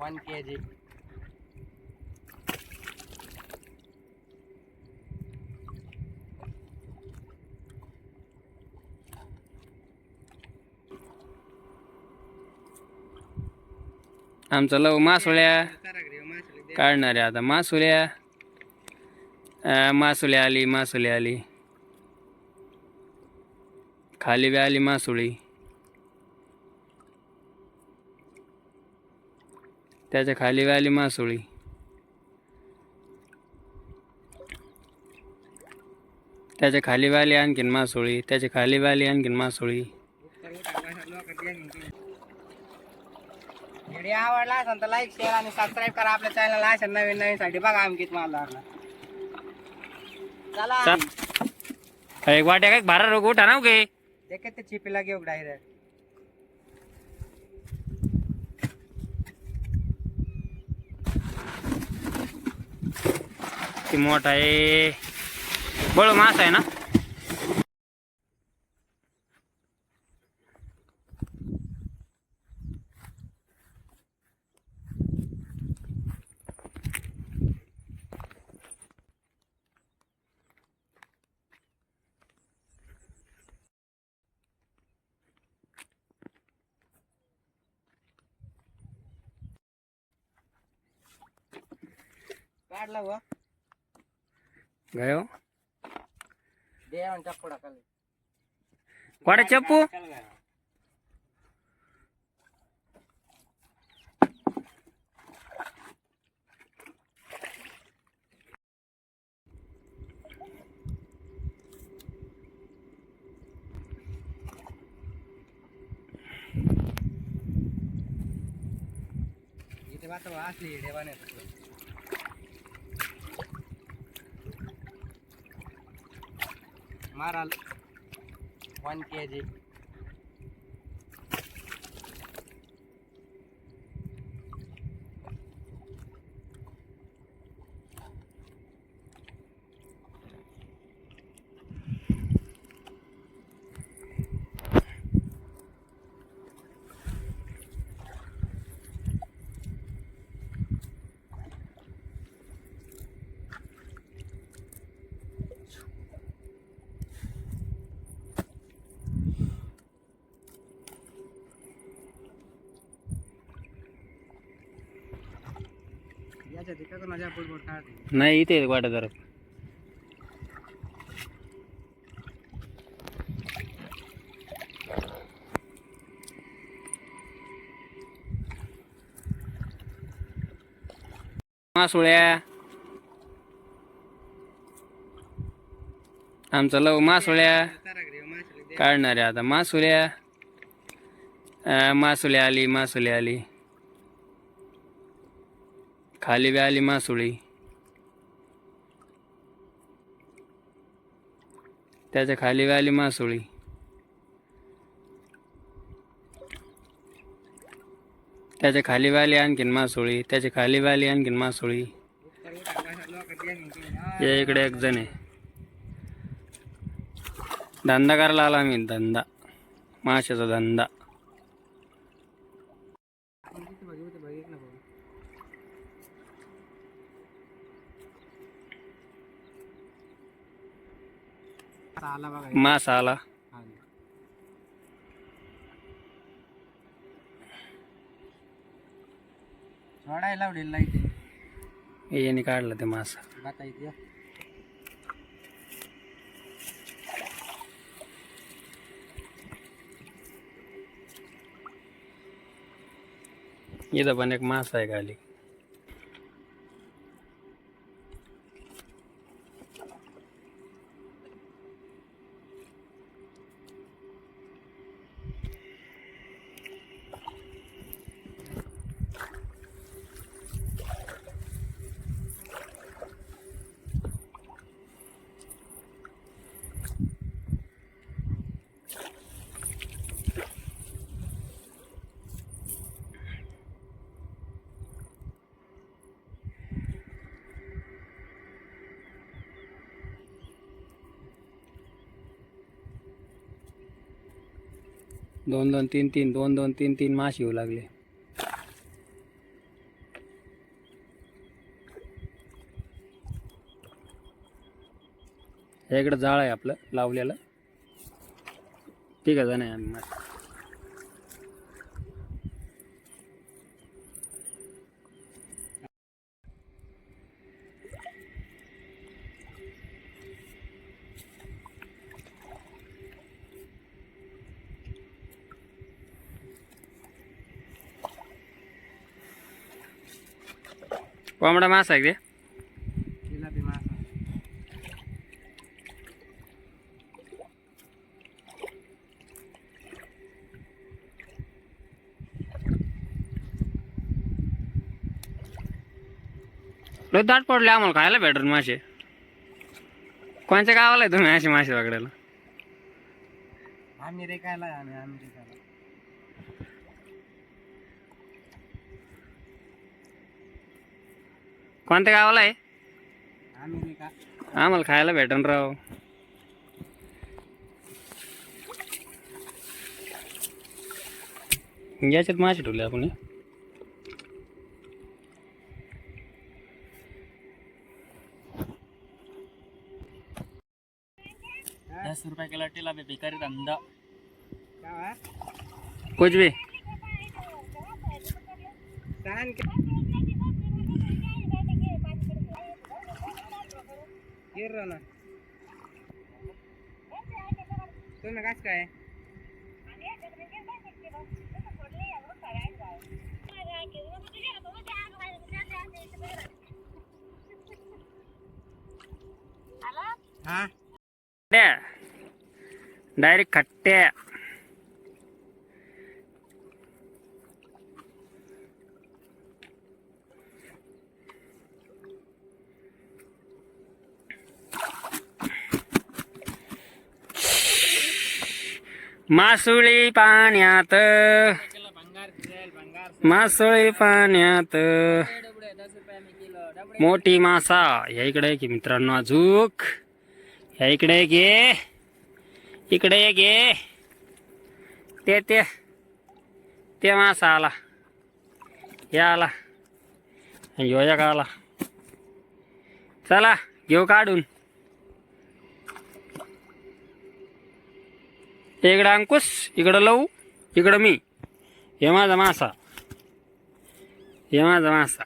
One के जी। आमचा लव मासोळ्या काढणार आहे आता. मासुळ्या मासुळ्या आली मासुल्या आली. खाली बी आली मासुळी. त्याच्याखाली आली मासुळी. त्याच्याखाली आली आणखीन मासुळी. त्याच्याखाली आली आणखीन मासुळी. व्हिडिओ आवडला असेल तर लाईक शेअर आणि सबस्क्राईब करा. आपल्या चॅनलला अशा नवीन नवीन साठी बघा आमकीत माल चला चल. एक वाट्या काय भारा रोग उठा ना देखे ते चिपीला घेऊ डायरेक्ट किती मोठा आहे. बळ मास आहे ना? काढला व गयो दे म्हणता पुढा खाली वाटा चप्पू इथे वाचा नाही इथे वाटा जरा मासोळ्या आमचा लव मासोळ्या काढणार आहे आता. मासुल्या अं, मासुल्या आली मासुल्या आली. खाली व्याली मासुळी. त्याच्याखाली व्याली मासुळी. त्याच्याखाली व्याली आणखीन मासुळी. त्याच्याखाली व्याली आणखीन मासुळी. या इकडे एक जण आहे. धंदा करायला आला आम्ही धंदा. माशाचा धंदा. आला बघा. मासा आला सोडायला लावलेला याने काढला ते मासा. इथे इथं पण एक मासा आहे खाली. दोन दोन तीन तीन दोन दोन तीन तीन मासे येऊ लागले. हे इकडं जाळ आहे आपलं लावलेलं. ठीक आहे जाणार आम्ही कोंबडा मासा आहे का? ते जिलाबी मासा. लय दाट पडले आम्हाला खायला भेटल मासे. कोणत्या गावाला आहे तुम्ही असे मासे पकडायला? आम्ही रेखायला आम्ही आम्ही रेखायला कोणत्या गावाला आहे? आम्हाला खायला भेटन राव. याच्यात मासे ठेवले आपण. दस रुपये किलो टिला पे भिकारी धंदा. कुछ भी सांग गिर ना तुम्ही काच काय? हा? डायरेक्ट खट्ट्या. मासुळी पाण्यात. मासुळी पाण्यात. मोठी मासा. या इकडे की मित्रांनो अजूक. या इकडे घे. इकडे घे. ते ते. ते मासा आला. या आला. योजक आला. चला घेऊ काढून. इकडं अंकुश इकडं लवू इकडं मी. हे माझा मासा. हे माझा मासा.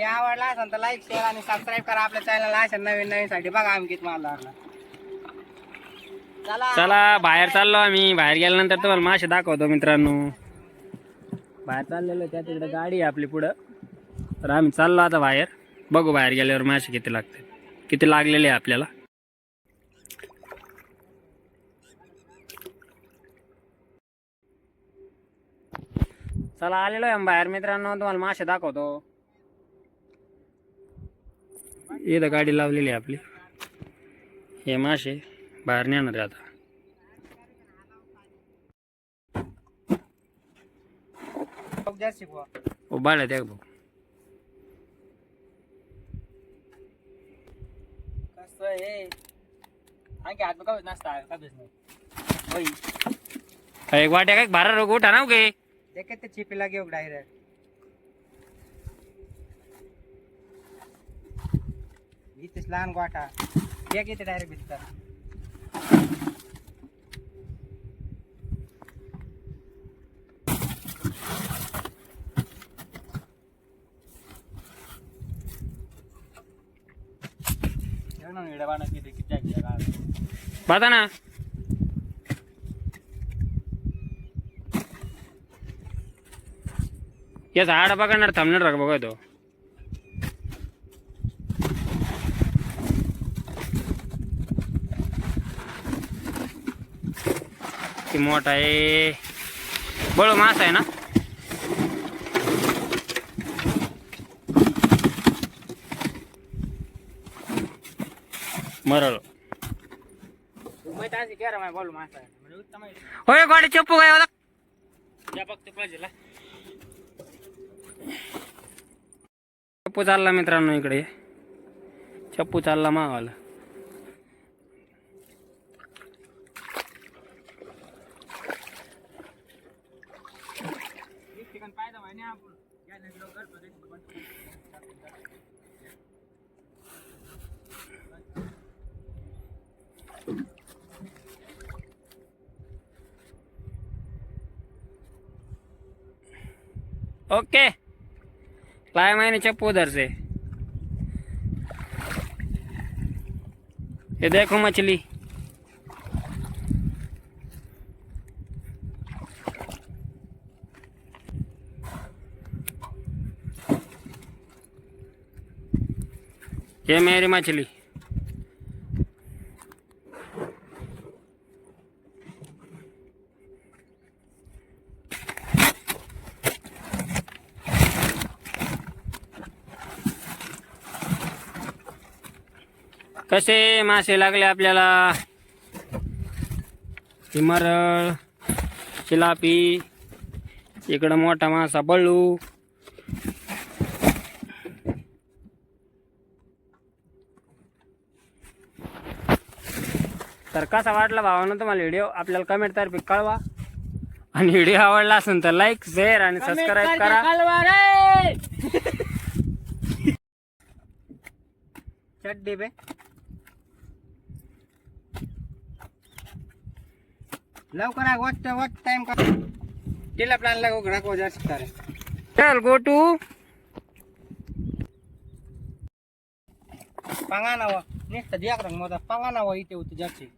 व्हिडिओ आवडला असेल तर लाईक शेअर आणि सबस्क्राईब करा. आपल्या चॅनलला अशा नवीन नवीन साठी बघा आम्ही किती माल लागला चला. चला बाहेर चाललो आम्ही. बाहेर गेल्यानंतर तुम्हाला मासे दाखवतो मित्रांनो. बाहेर चाललेलो त्या तिकडे गाडी आहे आपली पुढं. तर आम्ही चाललो आता बाहेर. बघू बाहेर गेल्यावर मासे किती लागते किती लागलेले आहे आपल्याला. चला आलेलो आहे आम्ही बाहेर मित्रांनो. तुम्हाला मासे दाखवतो. इथं गाडी लावलेली आहे आपली. हे मासे बाहेर नेणार आहे आता. उभाळ त्या भाऊ. एक वाट्या काय बारा रोग उठा ना गे चिपीला घेऊ डायरेक्ट लहान गोठा. एक येते डायरेक्ट भितर म्हणून ना या झाड बघणार थांबणार बघा तो. किती मोठा आहे? बळ मास आहे ना? मरळ. आहे होय गाडी चप्पू काय चप्पू चालला मित्रांनो इकडे. चप्पू चालला मावाला. ओके. लाय महिन्याच्या चप्पू उधर से ये देखो मछली. ये मेरी मछली. कसे मासे लागले आपल्याला? हिमरळ चिलापी इकडं मोठा मासा बळू. तर कसा वाटला भावानं तुम्हाला व्हिडिओ? आपल्याला कमेंट तर्फे कळवा. आणि व्हिडिओ आवडला असेल तर लाईक शेअर आणि सबस्क्राईब करा. चड्डी बे. लवकर आ वट वट टाइम कर टिला प्लान लगो घड़ा को जा सकता है चल गो टू पांगाना व नेक्स्ट दिया कर मग पांगाना व इथे होती जाची